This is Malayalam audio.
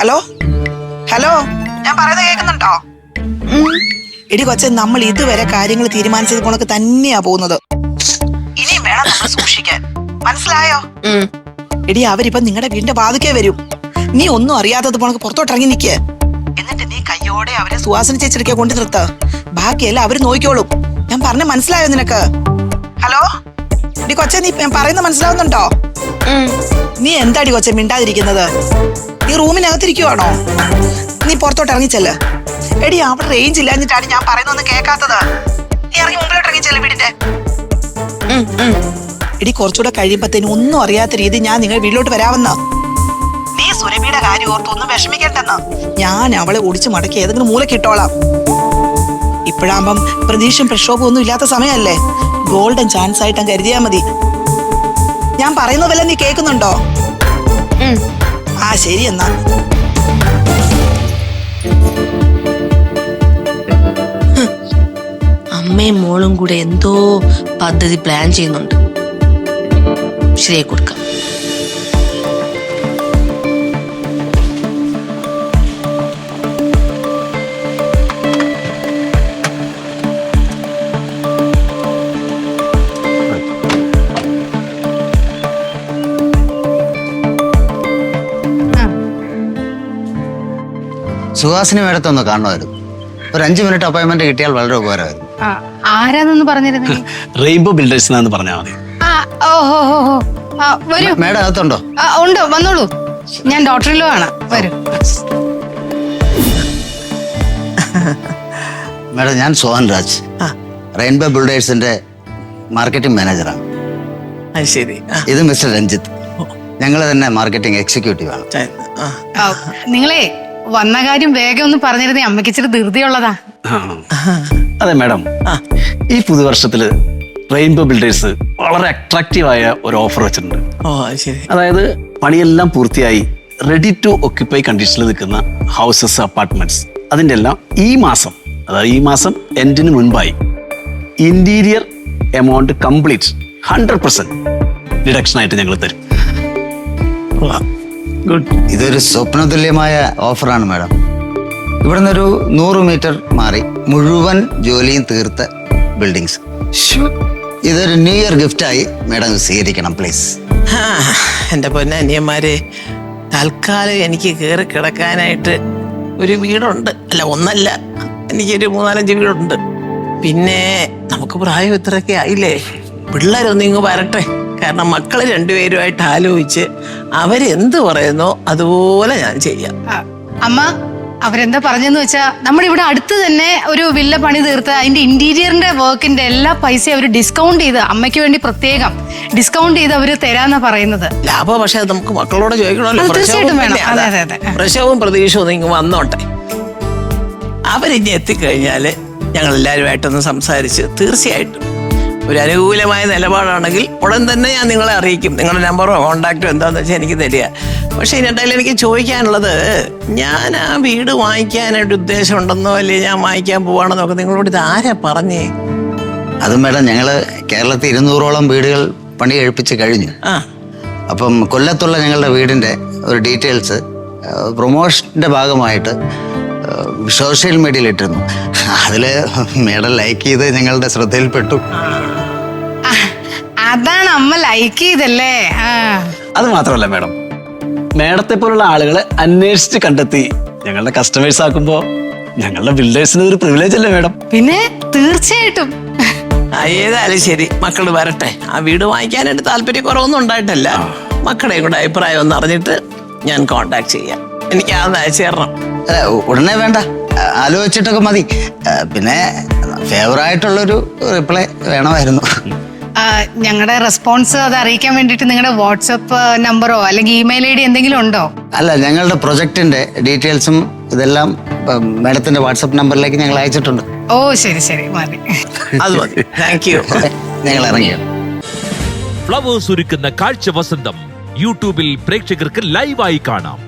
ഹലോ ഹലോ ഞാൻ പറയുന്നത് കേൾക്കുന്നുണ്ടോ? എടി കൊച്ചൻ നമ്മൾ ഇതുവരെ കാര്യങ്ങൾ തീരുമാനിച്ചത് പോണക്ക് തന്നെയാ പോകുന്നത്. ഇനിയും വേണം നമ്മൾ സൂക്ഷിക്കാൻ. മനസ്സിലായോ? എടി അവരിപ്പം നിങ്ങളുടെ വീടിന്റെ ബാധിക്കേ വരും. നീ ഒന്നും അറിയാത്തത് പോണക്ക് പുറത്തോട്ട് ഇറങ്ങി നിൽക്ക് എന്നിട്ട് നീ കയ്യോടെ അവരെ സുഹാസന ചേച്ചിടക്കെ കൊണ്ടു നിർത്ത. ബാക്കിയെല്ലാം അവർ നോക്കിക്കോളും. ഞാൻ പറഞ്ഞ മനസ്സിലായോ നിനക്ക്? ഹലോ എടി കൊച്ചെ നീ പറയുന്നത് മനസ്സിലാവുന്നുണ്ടോ? നീ എന്താടി കൊച്ചെ മിണ്ടാതിരിക്കുന്നത്? നീ റൂമിനകത്തിരിക്കുവാണോ? നീ പുറത്തോട്ട് ഇറങ്ങിച്ചല്ല എടി അവിടെ റേഞ്ച് ഇല്ലാഞ്ഞിട്ടാണ് ഞാൻ പറയുന്നൊന്നും കേൾക്കാത്തത്. നീ ഇറങ്ങി മുമ്പിലോട്ട് ഇറങ്ങിച്ചല്ല വീടിന്റെ. എടി കുറച്ചുകൂടെ കഴിയുമ്പത്തേനും ഒന്നും അറിയാത്ത രീതി ഞാൻ നിങ്ങൾ വീട്ടിലോട്ട് വരാമെന്ന്. നീ സുരഭിയുടെ കാര്യം ഓർത്ത് ഒന്നും വിഷമിക്കണ്ടെന്ന്. ഞാൻ അവളെ ഒടിച്ചു മടക്കി ഏതെങ്കിലും മൂലക്കിട്ടോളാം ഇപ്പോഴാകുമ്പം പ്രതീക്ഷയും പ്രക്ഷോഭവും ഒന്നും ഇല്ലാത്ത സമയമല്ലേ? ഗോൾഡൻ ചാൻസ് ആയിട്ട് കരുതിയാൽ കരുതിയാ മതി. ഞാൻ പറയുന്നതല്ല നീ കേൾക്കുന്നുണ്ടോ? ആ ശരി എന്നാ. അമ്മയും മോളും കൂടെ എന്തോ പദ്ധതി പ്ലാൻ ചെയ്യുന്നുണ്ട്. ശരിയായി കൊടുക്കാം. സുഹാസിനി മേഡത്തെ ഒന്ന് കാണണമായിരുന്നു. ഒരു അഞ്ചു മിനിറ്റ് അപ്പോയിന്റ്മെന്റ് കിട്ടിയാൽ വളരെ ഉപകാരമായിരുന്നു. ആ, ആരാന്നൊന്ന് പറഞ്ഞിരുന്നു? റെയിൻബോ ബിൽഡേഴ്സ് എന്ന് പറഞ്ഞാൽ മതി വരൂ. മേഡം അകത്തുണ്ടോ? ഉണ്ട്? വന്നോളൂ. ഞാൻ ഡോക്ടറിലോ ആണ്. വരൂ. മേഡം ഞാൻ സോഹൻ രാജ്. റെയിൻബോ ബിൽഡേഴ്സിന്റെ മാർക്കറ്റിംഗ് മാനേജറാണ്. ശരി. ഇത് മിസ്റ്റർ രഞ്ജിത്ത്. ഞങ്ങൾ തന്നെ മാർക്കറ്റിംഗ് എക്സിക്യൂട്ടീവ് ആണ് നിങ്ങളെ വന്ന കാര്യം വേഗം ഒന്ന് പറഞ്ഞിരുന്നേ. അമ്മയ്ക്ക് ഇച്ചിരി ധൃതിയുള്ളതാ. ആ. അതെ മാഡം. ഈ പുതുവർഷത്തിൽ റെയിൻബോ ബിൽഡേഴ്സ് വളരെ അട്രാക്റ്റീവ് ആയ ഒരു ഓഫർ വെച്ചിട്ടുണ്ട്. ഓ അത് ശരി. അതായത് പണിയെല്ലാം പൂർത്തിയായി റെഡി ടു ഒക്യുപ്പൈ കണ്ടീഷനിൽ നിൽക്കുന്ന ഹൗസസ് അപ്പാർട്ട്മെന്റ്സ് അതിന്റെ എല്ലാം ഈ മാസം അതായത് ഈ മാസം എൻഡിന് മുൻപായി interior amount complete hundred percent deduction ആയിട്ട് ഞങ്ങൾ തരും. ഗുഡ് ഇതൊരു സ്വപ്നതുല്യമായ ഓഫറാണ് മാഡം. ഇവിടെ നിന്നൊരു നൂറ് മീറ്റർ മാറി മുഴുവൻ ജോലിയും തീർത്ത ബിൽഡിങ്സ് ഇതൊരു ന്യൂ ഇയർ ഗിഫ്റ്റായി മാഡം സ്വീകരിക്കണം പ്ലീസ് ആ, പൊന്ന പൊന്നനിയന്മാരെ തൽക്കാലം എനിക്ക് കയറി കിടക്കാനായിട്ട് ഒരു വീടുണ്ട്. അല്ല ഒന്നല്ല. എനിക്കൊരു മൂന്നാലഞ്ച് വീടുണ്ട്. പിന്നെ നമുക്ക് പ്രായം ഇത്രയൊക്കെ ആയില്ലേ? പിള്ളേരൊന്നും ഇങ്ങ് വരട്ടെ. കാരണം മക്കൾ രണ്ടുപേരുമായിട്ട് ആലോചിച്ച് അവരെന്ത് പറയുന്നോ അതുപോലെ ഞാൻ ചെയ്യാം. അമ്മ അവരെന്താ പറഞ്ഞെന്ന് വെച്ചാ നമ്മുടെ ഇവിടെ അടുത്ത് തന്നെ ഒരു വില്ല പണി തീർത്ത് അതിന്റെ ഇന്റീരിയറിന്റെ വർക്കിന്റെ എല്ലാ പൈസയും അവർ ഡിസ്കൗണ്ട് ചെയ്ത് അമ്മയ്ക്ക് വേണ്ടി പ്രത്യേകം ഡിസ്കൗണ്ട് ചെയ്ത് അവർ തരാന്നാ പറയുന്നത്. ലാഭം പക്ഷേ നമുക്ക് മക്കളോട് ചോദിക്കണമല്ലോ. അത് തീർച്ചയായിട്ടും വേണം. അതെ, അതെ, പ്രതീക്ഷയും ഇങ്ങ് വന്നോട്ടെ. അവരിഞ്ഞ് എത്തിക്കഴിഞ്ഞാൽ ഞങ്ങൾ എല്ലാവരുമായിട്ടൊന്ന് സംസാരിച്ച് തീർച്ചയായിട്ടും ഒരു അനുകൂലമായ നിലപാടാണെങ്കിൽ ഉടൻ തന്നെ ഞാൻ നിങ്ങളെ അറിയിക്കും. നിങ്ങളുടെ നമ്പറോ കോണ്ടാക്റ്റോ എന്താണെന്ന് വെച്ചാൽ എനിക്ക് തരിക. പക്ഷെ ഇതിനിടയിൽ എനിക്ക് ചോദിക്കാനുള്ളത് ഞാൻ ആ വീട് വാങ്ങിക്കാനായിട്ട് ഉദ്ദേശമുണ്ടെന്നോ അല്ലെങ്കിൽ ഞാൻ വാങ്ങിക്കാൻ പോവാണെന്നോ ഒക്കെ നിങ്ങളോട് ഇത് ആരാ പറഞ്ഞേ? അത് മേഡം ഞങ്ങൾ കേരളത്തിൽ ഇരുന്നൂറോളം വീടുകൾ പണി കഴിപ്പിച്ച് കഴിഞ്ഞു. ആ. അപ്പം കൊല്ലത്തുള്ള ഞങ്ങളുടെ വീടിന്റെ ഒരു ഡീറ്റെയിൽസ് പ്രൊമോഷന്റെ ഭാഗമായിട്ട് സോഷ്യൽ മീഡിയയിൽ ഇട്ടിരുന്നു അതിൽ മേഡം ലൈക്ക് ചെയ്ത് ഞങ്ങളുടെ ശ്രദ്ധയിൽപ്പെട്ടു. ആ, അതാണ് അമ്മ ലൈക്ക് ചെയ്തല്ലേ? അത് മാത്രമല്ല മേഡം. മേഡത്തെ പോലുള്ള ആളുകളെ അന്വേഷിച്ച് കണ്ടെത്തി ഞങ്ങളുടെ കസ്റ്റമേഴ്സ് ആക്കുമ്പോ ഞങ്ങളുടെ ബിൽഡേഴ്സിന് ഒരു പ്രിവിലേജ് അല്ലേ മേഡം? പിന്നെ തീർച്ചയായിട്ടും. ആ, ഏതായാലും ശരി. മക്കൾ വരട്ടെ. ആ വീട് വാങ്ങിക്കാനായിട്ട് താല്പര്യക്കുറവൊന്നും ഉണ്ടായിട്ടല്ല. മക്കളുടെ കൂടെ അഭിപ്രായം ഒന്ന് അറിഞ്ഞിട്ട് ഞാൻ കോണ്ടാക്ട് ചെയ്യാം. എനിക്ക് അതൊന്ന് അയച്ചു തരണം. ഉടനെ വേണ്ട. ആലോചിച്ചിട്ടൊക്കെ മതി. പിന്നെ ഫേവറായിട്ടുള്ളൊരു റിപ്ലൈ വേണമായിരുന്നു. ഞങ്ങളുടെ റെസ്പോൺസ് അത് അറിയിക്കാൻ വേണ്ടിട്ട് നിങ്ങളുടെ വാട്സപ്പ് നമ്പറോ അല്ലെങ്കിൽ ഇമെയിൽ ഐ ഡി എന്തെങ്കിലും ഉണ്ടോ? അല്ല ഞങ്ങളുടെ പ്രൊജക്ടിന്റെ ഡീറ്റെയിൽസും ഇതെല്ലാം മാഡത്തിന്റെ വാട്സപ്പ് നമ്പറിലേക്ക് ഞങ്ങൾ അയച്ചിട്ടുണ്ട്. ഓ ശരി ശരി. മതി. അത് മതി. താങ്ക് യു ഞങ്ങൾ ഇറങ്ങിയോ ഫ്ലവേഴ്സ് ഒരുക്കുന്ന കാഴ്ച വസന്തം യൂട്യൂബിൽ പ്രേക്ഷകർക്ക് ലൈവായി കാണാം.